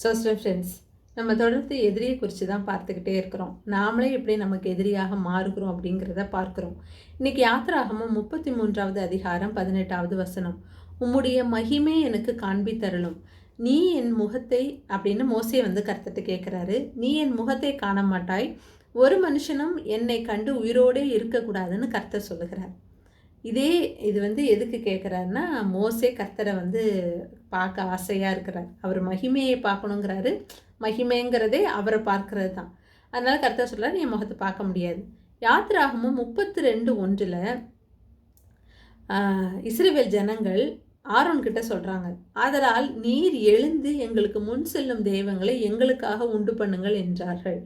So friends நம்ம தொடர்ந்து எதிரியை குறித்து தான் பார்த்துக்கிட்டே இருக்கிறோம். நாமளே எப்படி நமக்கு எதிரியாக மாறுகிறோம் அப்படிங்கிறத பார்க்குறோம். இன்னைக்கு யாத்திராகமும் முப்பத்தி மூன்றாவது அதிகாரம் பதினெட்டாவது வசனம். உம்முடைய மகிமே எனக்கு காண்பித்தரலும் நீ என் முகத்தை அப்படின்னு மோசே வந்து கருத்துட்டு கேட்குறாரு. நீ என் முகத்தை காண மாட்டாய் ஒரு மனுஷனும் என்னை கண்டு உயிரோடே இருக்கக்கூடாதுன்னு கர்த்தர் சொல்லுகிறார். இதே இது வந்து எதுக்கு கேட்குறாருன்னா மோசே கர்த்தரை வந்து பார்க்க ஆசையாக இருக்கிறார். அவர் மகிமையை பார்க்கணுங்கிறாரு. மகிமைங்கிறதே அவரை பார்க்கறது தான் அதனால் கர்த்தர் சொல்கிறார் நீ என் முகத்தை பார்க்க முடியாது. யாத்ராகமும் முப்பத்தி ரெண்டு ஒன்றில் இஸ்ரேவேல் ஜனங்கள் ஆரோன் கிட்ட சொல்கிறாங்க அதனால் நீர் எழுந்து எங்களுக்கு முன் செல்லும் தெய்வங்களை எங்களுக்காக உண்டு பண்ணுங்கள் என்றார்கள்.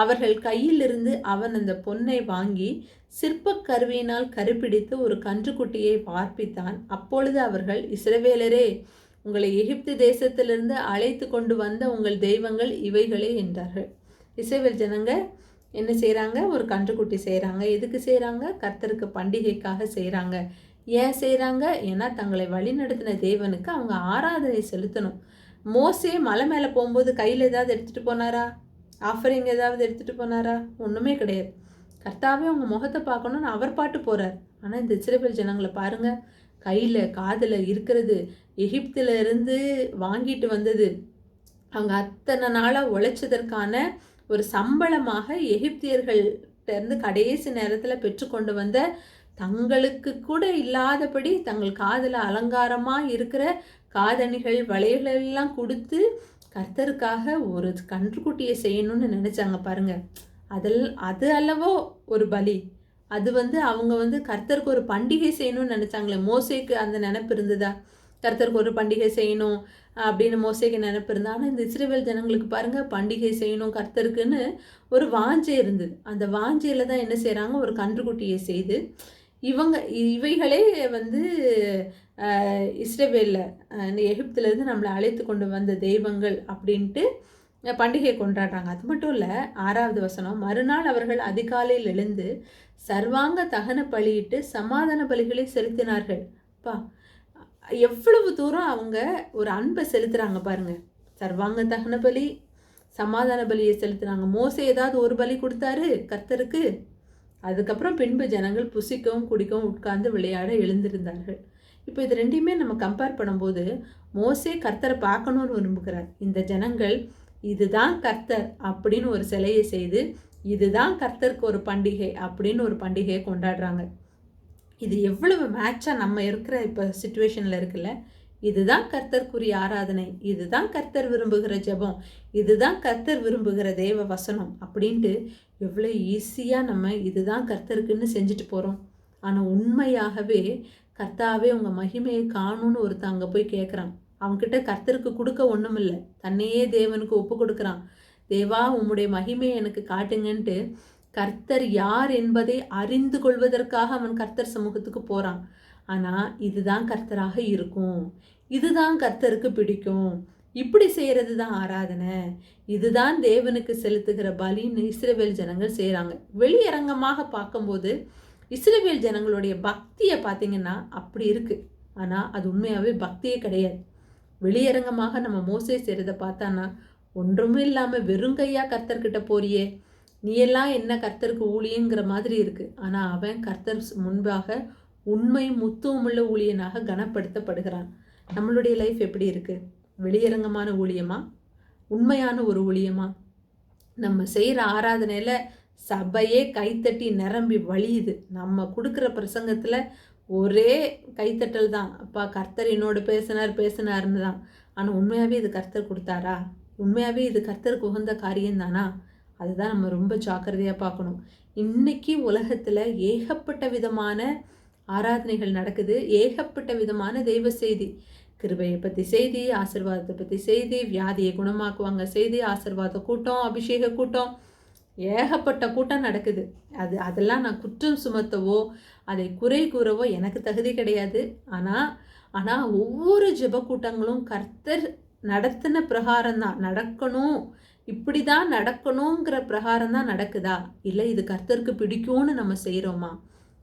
அவர்கள் கையிலிருந்து அவன் அந்த பொன்னை வாங்கி சிற்பக் கருவியினால் கருப்பிடித்து ஒரு கன்றுக்குட்டியை பார்ப்பித்தான். அப்பொழுது அவர்கள் இஸ்ரவேலரே உங்களை எகிப்து தேசத்திலிருந்து அழைத்து கொண்டு வந்த உங்கள் தெய்வங்கள் இவைகளே என்றார்கள். இஸ்ரவேல் ஜனங்க என்ன செய்கிறாங்க ஒரு கன்றுக்குட்டி செய்கிறாங்க எதுக்கு செய்கிறாங்க கர்த்தருக்கு பண்டிகைக்காக செய்கிறாங்க ஏன் செய்கிறாங்க ஏன்னா தங்களை வழிநடத்தின தேவனுக்கு அவங்க ஆராதனை செலுத்தணும். மோசே மலை மேலே போகும்போது கையில் ஏதாவது எடுத்துகிட்டு போனாரா? ஆஃபரிங் ஏதாவது எடுத்துகிட்டு போனாரா? ஒன்றுமே கிடையாது. கர்த்தாவே அவங்க முகத்தை பார்க்கணுன்னு அவர் பாட்டு போகிறார் ஆனால் இந்த இஸ்ரேல் ஜனங்களை பாருங்கள் கையில் காதில் இருக்கிறது எகிப்தில் இருந்து வாங்கிட்டு வந்தது. அவங்க அத்தனை நாளாக உழைச்சதற்கான ஒரு சம்பளமாக எகிப்தியர்கள்ட்டேருந்து கடைசி நேரத்தில் பெற்றுக்கொண்டு வந்த தங்களுக்கு கூட இல்லாதபடி தங்கள் காதில் அலங்காரமாக இருக்கிற காதணிகள் வளையலெல்லாம் கொடுத்து கர்த்தருக்காக ஒரு கன்றுக்குட்டியை செய்யணும்னு நினச்சாங்க பாருங்கள் அதில் அது அல்லவோ ஒரு பலி. அது வந்து அவங்க வந்து கர்த்தருக்கு ஒரு பண்டிகை செய்யணும்னு நினச்சாங்களே. மோசைக்கு அந்த நினப்பு இருந்ததா? கர்த்தருக்கு ஒரு பண்டிகை செய்யணும் அப்படின்னு மோசைக்கு நினப்பு இருந்தால் ஆனால் இந்த இஸ்ரேவேல் ஜனங்களுக்கு பாருங்கள் பண்டிகை செய்யணும் கர்த்தருக்குன்னு ஒரு வாஞ்சை இருந்தது. அந்த வாஞ்சையில் தான் என்ன செய்கிறாங்க ஒரு கன்றுக்குட்டியை செய்து இவங்க இவைகளே வந்து இஸ்ரேவேலில் இந்த எகிப்துலேருந்து நம்மளை அழைத்து கொண்டு வந்த தெய்வங்கள் அப்படின்ட்டு பண்டிகை கொண்டாடுறாங்க. அது மட்டும் இல்லை ஆறாவது வசனம் மறுநாள் அவர்கள் அதிகாலையில் எழுந்து சர்வாங்க தகன பலியிட்டு சமாதான பலிகளை செலுத்தினார்கள். பா எவ்வளவு தூரம் அவங்க ஒரு அன்பை செலுத்துகிறாங்க பாருங்க. சர்வாங்க தகன பலி சமாதான பலியை செலுத்துனாங்க. மோசை ஏதாவது ஒரு பலி கொடுத்தாரு கர்த்தருக்கு? அதுக்கப்புறம் பின்பு ஜனங்கள் புசிக்கவும் குடிக்கவும் உட்கார்ந்து விளையாட எழுந்திருந்தார்கள். இப்போ இது ரெண்டையுமே நம்ம கம்பேர் பண்ணும்போது மோசே கர்த்தரை பார்க்கணும்னு விரும்புகிறார். இந்த ஜனங்கள் இதுதான் கர்த்தர் அப்படின்னு ஒரு சிலையை செய்து இதுதான் கர்த்தருக்கு ஒரு பண்டிகை அப்படின்னு ஒரு பண்டிகையை கொண்டாடுறாங்க. இது எவ்வளவு மேட்சாக நம்ம இருக்கிற இப்போ சுச்சுவேஷனில் இருக்குல்ல? இதுதான் கர்த்தருக்குரிய ஆராதனை. இதுதான் கர்த்தர் விரும்புகிற ஜெபம். இதுதான் கர்த்தர் விரும்புகிற தேவ வசனம் அப்படின்ட்டு எவ்வளோ ஈஸியாக நம்ம இதுதான் கர்த்தருக்குன்னு செஞ்சுட்டு போகிறோம் ஆனால் உண்மையாகவே கர்த்தாவே உங்கள் மகிமையை காணும்னு ஒருத்தன் அங்கே போய் கேட்குறான் அவன்கிட்ட கர்த்தருக்கு கொடுக்க ஒன்றும் இல்லை தன்னையே தேவனுக்கு ஒப்பு கொடுக்குறான். தேவா உம்முடைய மகிமையை எனக்கு காட்டுங்கன்ட்டு கர்த்தர் யார் என்பதை அறிந்து கொள்வதற்காக அவன் கர்த்தர் சமூகத்துக்கு போகிறான் ஆனால் இதுதான் கர்த்தராக இருக்கும். இதுதான் கர்த்தருக்கு பிடிக்கும். இப்படி செய்கிறது தான் ஆராதனை. இதுதான் தேவனுக்கு செலுத்துகிற பலின்னு இஸ்ரேவேல் ஜனங்கள் செய்கிறாங்க வெளியரங்கமாக பார்க்கும்போது இஸ்ரேவேல் ஜனங்களுடைய பக்தியை பார்த்தீங்கன்னா அப்படி இருக்குது ஆனால் அது உண்மையாகவே பக்தியே கிடையாது. வெளியரங்கமாக நம்ம மோசை செய்கிறத பார்த்தான்னா ஒன்றுமே இல்லாமல் வெறுங்கையாக கர்த்தர்கிட்ட போறியே நீ எல்லாம் என்ன கர்த்தருக்கு ஊழியங்கிற மாதிரி இருக்குது ஆனால் அவன் கர்த்தர் முன்பாக உண்மை முத்துவமுள்ள ஊழியனாக கனப்படுத்தப்படுகிறான். நம்மளுடைய லைஃப் எப்படி இருக்குது வெளியரங்கமான ஊழியமா? உண்மையான ஒரு ஊழியமா? நம்ம செய்கிற ஆராதனையில் சபையே கைத்தட்டி நிரம்பி வழியுது. நம்ம கொடுக்குற பிரசங்கத்தில் ஒரே கைத்தட்டல் தான். அப்பா கர்த்தர் என்னோடு பேசினார் பேசினார்னு தான். ஆனால் உண்மையாகவே இது கர்த்தர் கொடுத்தாரா? உண்மையாகவே இது கர்த்தருக்கு உகந்த காரியம் தானா? அதுதான் நம்ம ரொம்ப ஜாக்கிரதையாக பார்க்கணும். இன்றைக்கி உலகத்தில் ஏகப்பட்ட விதமான ஆராதனைகள் நடக்குது. ஏகப்பட்ட விதமான தெய்வ செய்தி. கிருபையை பற்றி செய்தி ஆசிர்வாதத்தை பற்றி செய்தி வியாதியை குணமாக்குவாங்க. செய்தி ஆசிர்வாத கூட்டம் அபிஷேக கூட்டம். ஏகப்பட்ட கூட்டம் நடக்குது. அது அதெல்லாம் நான் குற்றம் சுமத்தவோ அதை குறை கூறவோ எனக்கு தகுதி கிடையாது. ஆனால் ஆனால் ஒவ்வொரு ஜெப கூட்டங்களும் கர்த்தர் நடத்தின பிரகாரம் தான். நடக்கணும். இப்படி தான் நடக்கணுங்கிற பிரகாரம் தான் நடக்குதா? இல்லை இது கர்த்தருக்கு பிடிக்கும்னு நம்ம செய்கிறோமா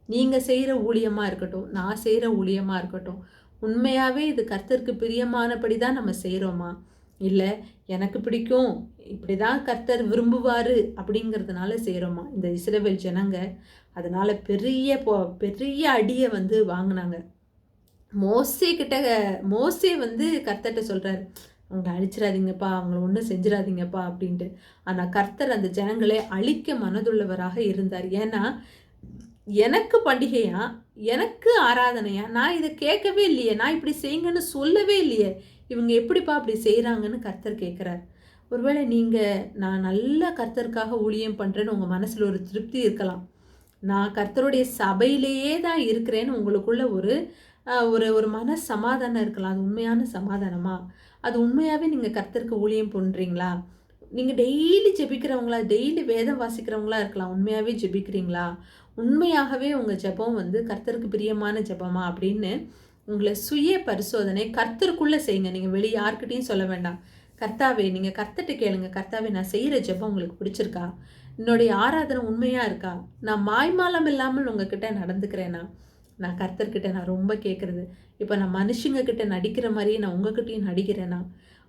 நீங்கள் செய்கிற ஊழியமாக இருக்கட்டும் நான் செய்கிற ஊழியமாக இருக்கட்டும் உண்மையாகவே இது கர்த்தருக்கு பிரியமானபடி தான் நம்ம செய்கிறோமா இல்லை எனக்கு பிடிக்கும் இப்படி தான் கர்த்தர் விரும்புவார் அப்படிங்கிறதுனால செய்கிறோமா இந்த இஸ்ரேவேல் ஜனங்க அதனால் பெரிய போ பெரிய அடியை வந்து வாங்கினாங்க. மோசே கிட்ட மோசே வந்து கர்த்தர்கிட்ட சொல்கிறாரு அவங்களை அழிச்சிடாதீங்கப்பா அவங்கள ஒன்றும் செஞ்சிடாதீங்கப்பா அப்படின்ட்டு. ஆனால் கர்த்தர் அந்த ஜனங்களை அழிக்க மனதுள்ளவராக இருந்தார். ஏன்னா எனக்கு பண்டிகையா? எனக்கு ஆராதனையா? நான் இதை கேட்கவே இல்லையே. நான் இப்படி செய்யுங்கன்னு சொல்லவே இல்லையே. இவங்க எப்படிப்பா அப்படி செய்கிறாங்கன்னு கர்த்தர் கேட்குறார். ஒருவேளை நீங்கள் நான் நல்ல கர்த்தருக்காக ஊழியம் பண்ணுறேன்னு உங்கள் மனசில் ஒரு திருப்தி இருக்கலாம். நான் கர்த்தருடைய சபையிலேயே தான் இருக்கிறேன்னு உங்களுக்குள்ள ஒரு ஒரு ஒரு மன சமாதானம் இருக்கலாம். அது உண்மையான சமாதானமா? அது உண்மையாகவே நீங்கள் கர்த்தருக்கு ஊழியம் பண்ணுறீங்களா நீங்கள் டெய்லி ஜெபிக்கிறவங்களா? டெய்லி வேதம் வாசிக்கிறவங்களா இருக்கலாம். உண்மையாகவே ஜெபிக்கிறீங்களா? உண்மையாகவே உங்கள் ஜெபம் வந்து கர்த்தருக்கு பிரியமான ஜபமா அப்படின்னு உங்களை சுய பரிசோதனை கர்த்தருக்குள்ளே செய்யுங்க. நீங்கள் வெளியே யார்கிட்டையும் சொல்ல வேண்டாம். கர்த்தாவே நீங்கள் கர்த்தட்டு கேளுங்க. கர்த்தாவே நான் செய்கிற ஜெபம் உங்களுக்கு பிடிச்சிருக்கா? என்னுடைய ஆராதனை உண்மையாக இருக்கா? நான் மாய்மாலம் இல்லாமல் உங்ககிட்ட நடந்துக்கிறேன்னா நான் கர்த்தர்கிட்ட நான் ரொம்ப கேட்குறது இப்போ நான் மனுஷங்க கிட்ட நடிக்கிற மாதிரியே நான் உங்ககிட்டயும் நடிக்கிறேன்னா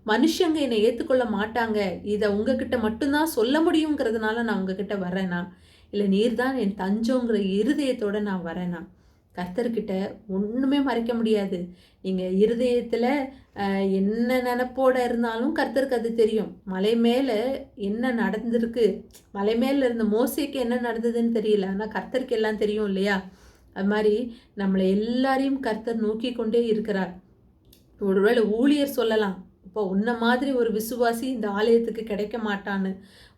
மனுஷங்க என்னை ஏற்றுக்கொள்ள மாட்டாங்க. இதை உங்ககிட்ட மட்டும்தான் சொல்ல முடியுங்கிறதுனால நான் உங்ககிட்ட வரேன்னா இல்லை நீர் தான் என் தஞ்சோங்கிற இருதயத்தோடு நான் வரேனா கர்த்தர்கிட்ட ஒன்றுமே மறைக்க முடியாது. நீங்கள் இருதயத்தில் என்ன நினப்போட இருந்தாலும் கர்த்தருக்கு அது தெரியும். மலை மேலே என்ன நடந்திருக்கு? மலை மேலே இருந்த மோசைக்கு என்ன நடந்ததுன்னு தெரியல. ஆனால் கர்த்தருக்கு எல்லாம் தெரியும் இல்லையா? அது மாதிரி நம்மளை எல்லாரையும் கர்த்தர் நோக்கி கொண்டே இருக்கிறார். ஒருவேளை ஊழியர் சொல்லலாம். இப்போ உன்ன மாதிரி ஒரு விசுவாசி இந்த ஆலயத்துக்கு கிடைக்க மாட்டான்னு.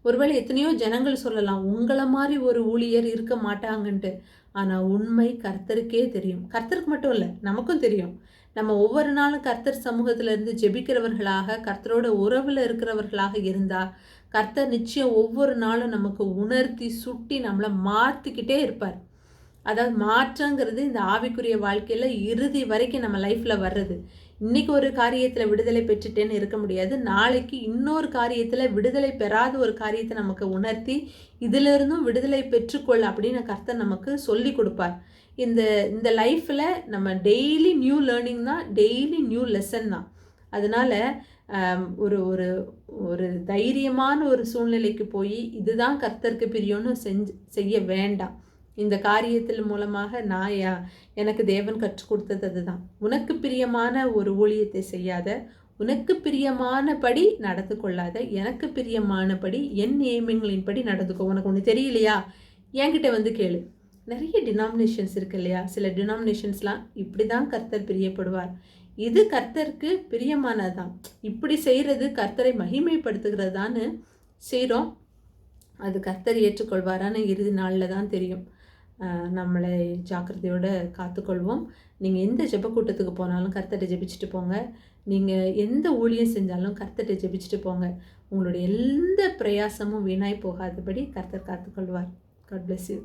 ஒருவேளை எத்தனையோ ஜனங்கள் சொல்லலாம் உங்களை மாதிரி ஒரு ஊழியர் இருக்க மாட்டாங்கன்ட்டு. ஆனால் உண்மை கர்த்தருக்கே தெரியும். கர்த்தருக்கு மட்டும் இல்லை நமக்கும் தெரியும். நம்ம ஒவ்வொரு நாளும் கர்த்தர் சமூகத்தில் இருந்து ஜெபிக்கிறவர்களாக கர்த்தரோட உறவில் இருக்கிறவர்களாக இருந்தால் கர்த்தர் நிச்சயம் ஒவ்வொரு நாளும் நமக்கு உணர்த்தி சுட்டி நம்மளை மாற்றிக்கிட்டே இருப்பார். அதாவது மாற்றங்கிறது இந்த ஆவிக்குரிய வாழ்க்கையில் இறுதி வரைக்கும் நம்ம லைஃப்பில் வர்றது. இன்னைக்கு ஒரு காரியத்தில் விடுதலை பெற்றுட்டேன்னு இருக்க முடியாது. நாளைக்கு இன்னொரு காரியத்தில் விடுதலை பெறாத ஒரு காரியத்தை நமக்கு உணர்த்தி இதிலிருந்தும் விடுதலை பெற்றுக்கொள் அப்படின்னு கர்த்தர் நமக்கு சொல்லி கொடுப்பார். இந்த இந்த லைஃப்பில் நம்ம டெய்லி நியூ லேர்னிங் தான் டெய்லி நியூ லெசன் தான். அதனால் ஒரு ஒரு ஒரு தைரியமான ஒரு சூழ்நிலைக்கு போய் இதுதான் கர்த்தருக்கு பிரியோன்னு செஞ்சு செய்ய வேண்டாம். இந்த காரியத்தில் மூலமாக நான் எனக்கு தேவன் கற்றுக் கொடுத்தது அதுதான். உனக்கு பிரியமான ஒரு ஊழியத்தை செய்யாத உனக்கு பிரியமானபடி நடந்து கொள்ளாத எனக்கு பிரியமானபடி என் நியமங்களின்படி நடந்துக்கோ. உனக்கு ஒன்று தெரியலையா? என்கிட்ட வந்து கேளு. நிறைய டினாமினேஷன்ஸ் இருக்கு இல்லையா? சில டினாமினேஷன்ஸ்லாம் இப்படி தான் கர்த்தர் பிரியப்படுவார். இது கர்த்தருக்கு பிரியமானதான் இப்படி செய்கிறது கர்த்தரை மகிமைப்படுத்துகிறதான்னு செய்கிறோம் அது கர்த்தர் ஏற்றுக்கொள்வாரான்னு இறுதி நாளில் தான் தெரியும். நம்மளை ஜாக்கிரதையோடு காத்துக்கொள்வோம். நீங்கள் எந்த ஜெப கூட்டத்துக்கு போனாலும் கர்த்தட்டை ஜெபிச்சுட்டு போங்க. நீங்கள் எந்த ஊழியம் செஞ்சாலும் கர்த்தட்டை ஜெபிச்சுட்டு போங்க. உங்களுடைய எந்த பிரயாசமும் வீணாய் போகாதபடி கர்த்தர் காத்துக்கொள்வார். God bless you